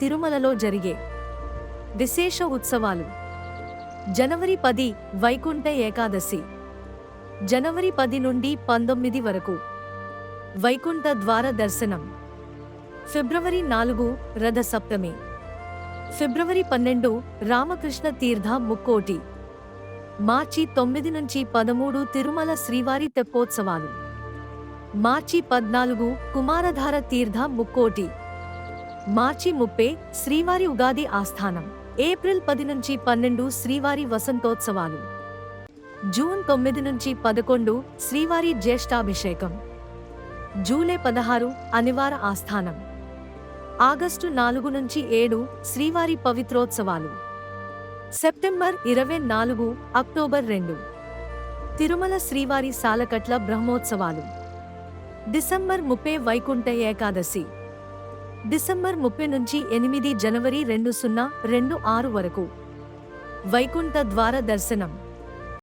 తిరుమలలో జరిగే విశేష ఉత్సవాలు. జనవరి పది వైకుంఠ ఏకాదశి. జనవరి పది నుండి పంతొమ్మిది వరకు వైకుంఠ ద్వార దర్శనం. ఫిబ్రవరి నాలుగు రథ సప్తమి. ఫిబ్రవరి పన్నెండు రామకృష్ణ తీర్థ ముక్కోటి. మార్చి తొమ్మిది నుంచి పదమూడు తిరుమల శ్రీవారి తెప్పోత్సవాలు. మార్చి పద్నాలుగు కుమారధార తీర్థ ముక్కోటి. మార్చి ముప్పై శ్రీవారి ఉగాది ఆస్థానం ఏప్రిల్ పది నుంచి పన్నెండు శ్రీవారి వసంతోత్సవాలు. జూన్ తొమ్మిది నుంచి పదకొండు శ్రీవారి జ్యేష్ఠాభిషేకం. జూలై పదహారు అనివార ఆస్థానం. ఆగస్టు నాలుగు నుంచి ఏడు శ్రీవారి పవిత్రోత్సవాలు. సెప్టెంబర్ ఇరవై నాలుగు అక్టోబర్ రెండు. తిరుమల శ్రీవారి సాలకట్ల బ్రహ్మోత్సవాలు. డిసెంబర్ ముప్పై వైకుంఠ ఏకాదశి. డిసెంబర్ ముప్పై నుంచి ఎనిమిది జనవరి రెండు సున్నా రెండు ఆరు వరకు. వైకుంఠ ద్వార దర్శనం.